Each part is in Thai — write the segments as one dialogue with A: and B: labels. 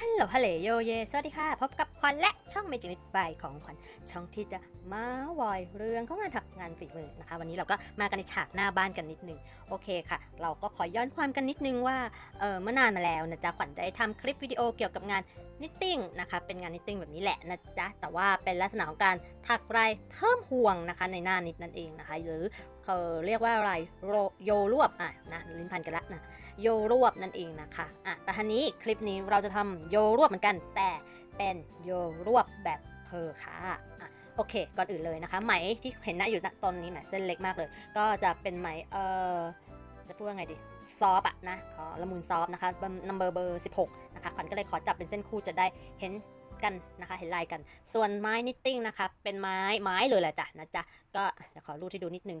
A: Hello. ฮัลโหลฮัลโหลโยเย สวัสดีค่ะ พบกับควันและช่องเมจินิตบายของขวัญช่องที่จะมาวอยเรื่องของงานถักงานฝีมือนะคะ วันนี้เราก็มากันในฉากหน้าบ้านกันนิดนึง โอเคค่ะ เราก็ขอย้อนความกันนิดนึงว่า เออเมื่อนานมาแล้วนะจ๊ะ ขวัญได้ทำคลิปวิดีโอเกี่ยวกับงานนิตติ้งนะคะ เป็นงานนิตติ้งแบบนี้แหละนะจ๊ะ แต่ว่าเป็นลักษณะของการถักลายเพิ่มห่วงนะคะในหน้านิดนั่นเองนะคะ หรือเขาเรียกว่าอะไรโยรวบอะนะลิ้นพันกันละนะโยรวบนั่นเองนะคะอะแต่ทีนี้คลิปนี้เราจะทำโยรวบเหมือนกัน แต่เป็นโยรวบแบบเพอค่ะอะโอเค ก่อนอื่นเลยนะคะ ไหมที่เห็นหน้าอยู่ตอนนี้นะเส้นเล็กมากเลย ก็จะเป็นไหมเอ่อจะพูดว่าไงดีซอฟอะนะขอละมุนซอฟนะคะนัมเบอร์เบอร์16 นะคะขวัญก็เลยขอจับเป็นเส้นคู่จะได้เห็นกันนะคะ เห็นลายกัน ส่วนไม้นิตติ้งนะคะ เป็นไม้ไม้เลยแหละจ้ะนะจ๊ะ ก็เดี๋ยวขอรูดให้ดูนิดนึง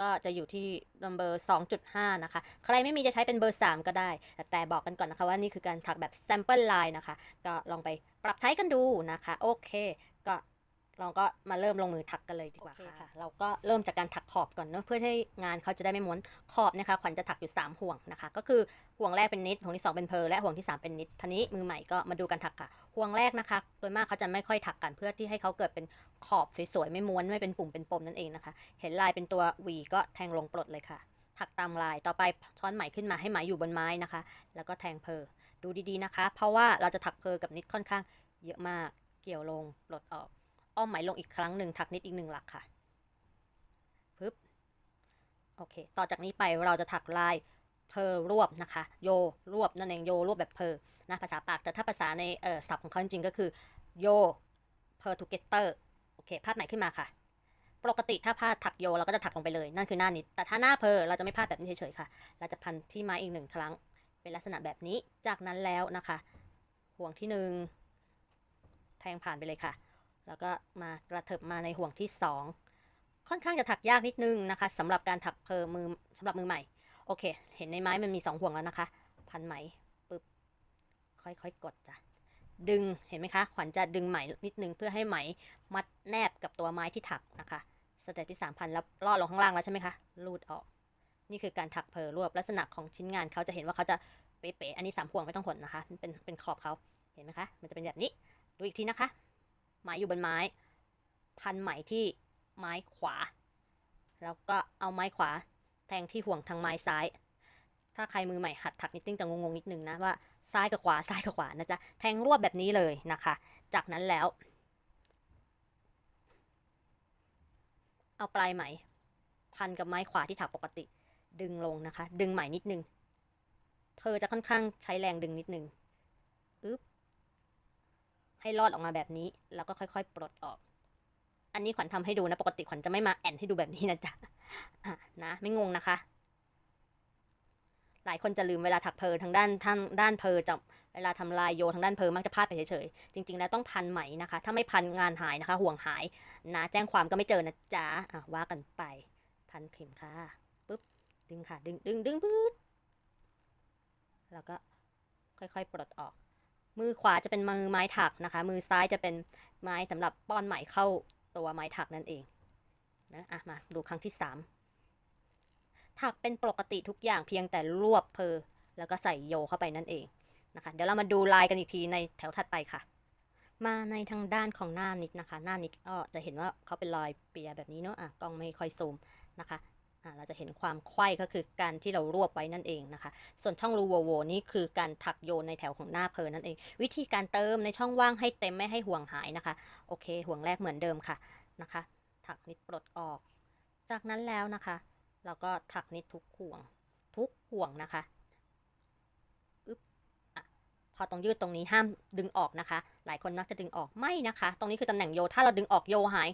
A: ก็จะอยู่ที่ number 2.5 นะคะ ใครไม่มีจะใช้เป็นเบอร์ 3 ก็ได้ แต่บอกกันก่อนนะคะว่านี่คือการถักแบบ sample line นะคะ ก็ลองไปปรับใช้กันดูนะคะ โอเค เราก็มาเริ่มลงมือถักกันเลยดีกว่าค่ะ เราก็เริ่มจากการถักขอบก่อนเนอะเพื่อให้งานเขาจะได้ไม่ม้วนขอบนะคะขวัญจะถักอยู่ 3 ห่วงนะคะ ก็คือห่วงแรกเป็นนิดห่วงที่ 2 เป็นเพร์ลและห่วงที่ 3 เป็นนิดทีนี้มือใหม่ก็มาดูกันถักค่ะห่วงแรกนะคะ โดยมากเขาจะไม่ค่อยถักกันเพื่อที่ให้เขาเกิดเป็นขอบสวยๆไม่ม้วนไม่เป็นปุ่มเป็นปมนั่นเองนะคะ เห็นลายเป็นตัว V ก็แทงลงปลดเลยค่ะ ถักตามลายต่อไปช้อนไหมขึ้นมาให้ไหมอยู่บนไม้นะคะ แล้วก็แทงเพอดูดีๆนะคะ เพราะว่าเราจะถักเพอกับนิดค่อนข้างเยอะมากเกี่ยวลงปลดออก อ้อมไหมลงอีกครั้งหนึ่งถักนิดอีกหนึ่งหลักค่ะปึ๊บโอเค ต่อจากนี้ไปเราจะถักลายเพอรวบนะคะ โยรวบนั่นเองโยรวบแบบเพอนะภาษาปากแต่ถ้าภาษาในเออศัพท์ของเขาจริงก็คือโยเพอทูเกเตอร์โอเคพาดไหม่ขึ้นมาค่ะ ปกติถ้าพาดถักโยเราก็จะถักลงไปเลย นั่นคือหน้านิดแต่ถ้าหน้าเพอเราจะไม่พาดแบบนี้เฉยๆค่ะ เราจะพันที่ไม้อีกหนึ่งครั้ง เป็นลักษณะแบบนี้จากนั้นแล้วนะคะ ห่วงที่หนึ่งแทงผ่านไปเลยค่ะ แล้วก็มากระเถิบมาในห่วงที่สองค่อนข้างจะถักยากนิดนึงนะคะสำหรับการถักเพอมือสำหรับมือใหม่ โอเค เห็นในไม้มันมีสองห่วงแล้วนะคะ พันไหมปึ๊บค่อยๆกดจ้ะดึงเห็นไหมคะขวัญจะดึงไหมนิดนึงเพื่อให้ไหมมัดแนบกับตัวไม้ที่ถักนะคะสเต็ปที่สามพันแล้วลอดลงข้างล่างแล้วใช่ไหมคะรูดออก นี่คือการถักเพอรวบลักษณะของชิ้นงานเขาจะเห็นว่าเขาจะเป๊ะๆอันนี้สามห่วงไม่ต้องหดนะคะเป็นเป็นขอบเขาเห็นไหมคะมันจะเป็นแบบนี้ดูอีกทีนะคะ ไหมอยู่บนไม้ พันไหมที่ไม้ขวา แล้วก็เอาไม้ขวา แทงที่ห่วงทางไม้ซ้าย ถ้าใครมือใหม่หัดถักนิตติ้งจะงงๆนิดนึงนะว่าซ้ายกับขวาซ้ายกับขวานะจ๊ะแทงรวบแบบนี้เลยนะคะ จากนั้นแล้ว เอาปลายไหม พันกับไม้ขวาที่ถักปกติ ดึงลงนะคะ ดึงไหมนิดนึงเธอจะค่อนข้างใช้แรงดึงนิดนึงอึ๊บ ให้ลอดออกมาแบบนี้ แล้วก็ค่อยๆ ปลดออก อันนี้ขวัญทำให้ดูนะ ปกติขวัญจะไม่มาแอนให้ดูแบบนี้นะจ๊ะอะนะ ไม่งงนะคะ หลายคนจะลืมเวลาถักเพอทางด้านทางด้านเพอจะเวลาทำลายโยทางด้านเพอมักจะพลาดไปเฉยๆ จริง ๆ แล้วต้องพันไหมนะคะ ถ้าไม่พันงานหายนะคะ ห่วงหาย นะแจ้งความก็ไม่เจอนะจ๊ะอะว่ากันไป พันเข็มค่ะปุ๊บดึงค่ะ ดึงดึงดึงปื๊ดแล้วก็ค่อยๆ ปลดออก มือขวาจะเป็นมือไม้ถักนะคะ มือซ้ายจะเป็นไม้สำหรับป้อนไหมเข้าตัวไม้ถักนั่นเองนะอะมาดูครั้งที่สามถักเป็นปกติทุกอย่างเพียงแต่รวบเพอแล้วก็ใส่โยเข้าไปนั่นเองนะคะ เดี๋ยวเรามาดูลายกันอีกทีในแถวถัดไปค่ะ มาในทางด้านของหน้านิดนะคะ หน้านิดก็จะเห็นว่าเขาเป็นรอยเปียแบบนี้เนาะอะกล้องไม่ค่อยซูมนะคะ เราจะเห็นความไขว้ก็คือการที่เรารวบไว้นั่นเองนะคะ ส่วนช่องรูโวโวนี่คือการถักโยนในแถวของหน้าเพอนั่นเอง วิธีการเติมในช่องว่างให้เต็มไม่ให้ห่วงหายนะคะ โอเค ห่วงแรกเหมือนเดิมค่ะนะคะ ถักนิดปลดออก จากนั้นแล้วนะคะ เราก็ถักนิดทุกห่วง ทุกห่วงนะคะพอตรงยืดตรงนี้ห้ามดึงออกนะคะ หลายคนมักจะดึงออกไม่นะคะ ตรงนี้คือตำแหน่งโย ถ้าเราดึงออกโยหาย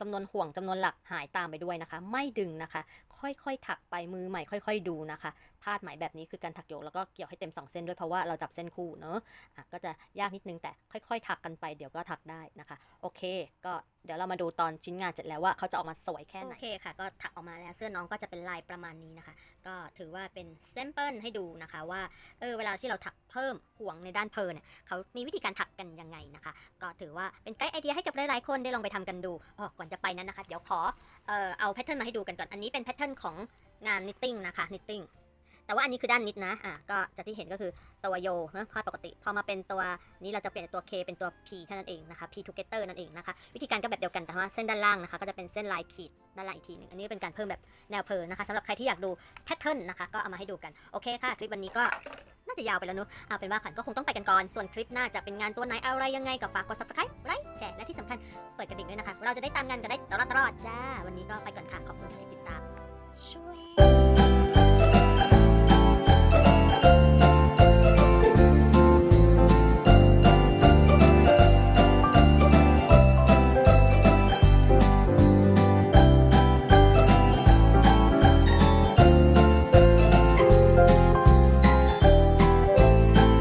A: จำนวนห่วงจำนวนหลักหายตามไปด้วยนะคะ ไม่ดึงนะคะ ค่อยๆถักไปมือใหม่ค่อย ๆ ดูนะคะ พาดไหมแบบนี้คือการถักโยแล้วก็เกี่ยวให้เต็ม 2 เส้นด้วยเพราะว่าเราจับเส้นคู่เนอะอะก็จะยากนิดนึงแต่ค่อยๆ ถักกันไปเดี๋ยวก็ถักได้นะคะ โอเค ก็เดี๋ยวเรามาดูตอนชิ้นงานเสร็จแล้วว่าเขาจะออกมาสวยแค่ไหน
B: โอเคค่ะ ก็ถักออกมาแล้วเสื้อน้องก็จะเป็นลายประมาณนี้นะคะ ก็ถือว่าเป็นแซมเปิลให้ดูนะคะว่าเออเวลาที่เราถักเพิ่มห่วงในด้านเพลเนี่ยเขามีวิธีการถักกันยังไงนะคะ ก็ถือว่าเป็นไกด์ไอเดียให้กับหลายๆคนได้ลองไปทำกันดูอ๋อก่อนจะไปนั้นนะคะ เดี๋ยวขอเออเอาแพทเทิร์นมาให้ดูกันก่อนอันนี้เป็นแพทเทิร์นของงานนิตติ้งนะคะนิตติ้ง
A: แต่ว่าอันนี้คือด้านนิดนะ อะก็จะที่เห็นก็คือตัวโยนะภาพปกติ พอมาเป็นตัวนี้เราจะเปลี่ยนตัว K เป็นตัว P เท่านั้นเองนะคะ P together นั่นเองนะคะ วิธีการก็แบบเดียวกันแต่ว่าเส้นด้านล่างนะคะ ก็จะเป็นเส้นลายขีดด้านล่างอีกทีหนึงอันนี้เป็นการเพิ่มแบบแนวเพลินนะคะสำหรับใครที่อยากดูแพทเทิร์นนะคะ ก็เอามาให้ดูกันโอเคค่ะคลิปวันนี้ก็น่าจะยาวไปแล้วเนอะเอาเป็นว่าขวัญก็คงต้องไปกันก่อน ส่วนคลิปหน้าจะเป็นงานตัวไหนอะไรยังไงก็ฝากกด subscribe ไลค์แชร์และที่สำคัญเปิดกระดิ่งด้วยนะคะ เราจะได้ตามงานกันได้ตลอดๆจ้า วันนี้ก็ไปก่อนค่ะขอบคุณ